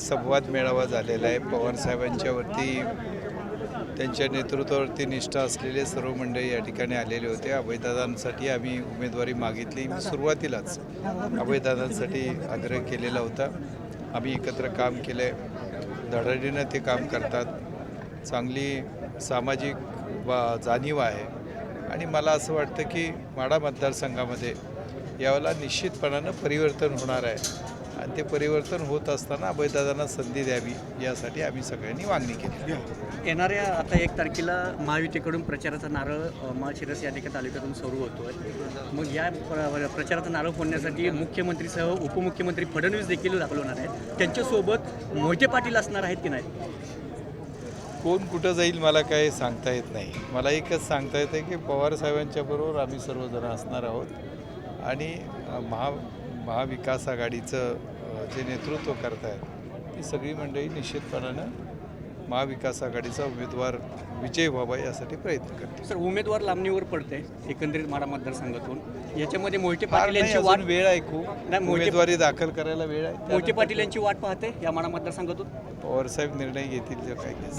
संवाद मेळावा झालेला आहे. पवारसाहेबांच्यावरती त्यांच्या नेतृत्वावरती निष्ठा असलेले सर्व मंडळी या ठिकाणी आलेले होते. अभयदादांसाठी आम्ही उमेदवारी मागितली. सुरुवातीलाच अभयदादांसाठी आग्रह केलेला होता. आम्ही एकत्र काम केलं आहे धडाडीनं ते काम करतात. चांगली सामाजिक वा जाणीव आहे. आणि मला असं वाटतं की माडा मतदारसंघामध्ये यावेळेला निश्चितपणानं परिवर्तन होणार आहे. ते परिवर्तन होत असताना अभयदादांना संधी द्यावी यासाठी आम्ही सगळ्यांनी मागणी केली. येणाऱ्या आता एक तारखेला महायुतीकडून प्रचाराचा नारळ माळशिरस या ठिकाणी तालुक्यातून सुरू होतोय. मग या प्र- प्रचाराचा नारळ फोडण्यासाठी मुख्यमंत्रीसह उपमुख्यमंत्री फडणवीस देखील दाखवणार आहेत. त्यांच्यासोबत मोहिते पाटील असणार आहेत की नाही कोण कुठं जाईल मला काही सांगता येत नाही. मला एकच सांगता येतं की पवार साहेबांच्या बरोबर आम्ही सर्वजण असणार आहोत. आणि महा महाविकास आघाडीचं जे नेतृत्व करत आहेत ती सगळी मंडळी निश्चितपणानं महाविकास आघाडीचा उमेदवार विजय व्हावा यासाठी प्रयत्न करते सर उमेदवार लांबणीवर पडते एकंदरीत माडा मतदारसंघातून. याच्यामध्ये मोहिते पाटील नाही यांची वाट वेळ ऐकू मोहिते- उमेदवारी दाखल करायला वेळ आहे. मोहिते पाटील यांची वाट पाहते या माडा मतदारसंघातून. पवारसाहेब निर्णय घेतील जे काय घ्यायचं.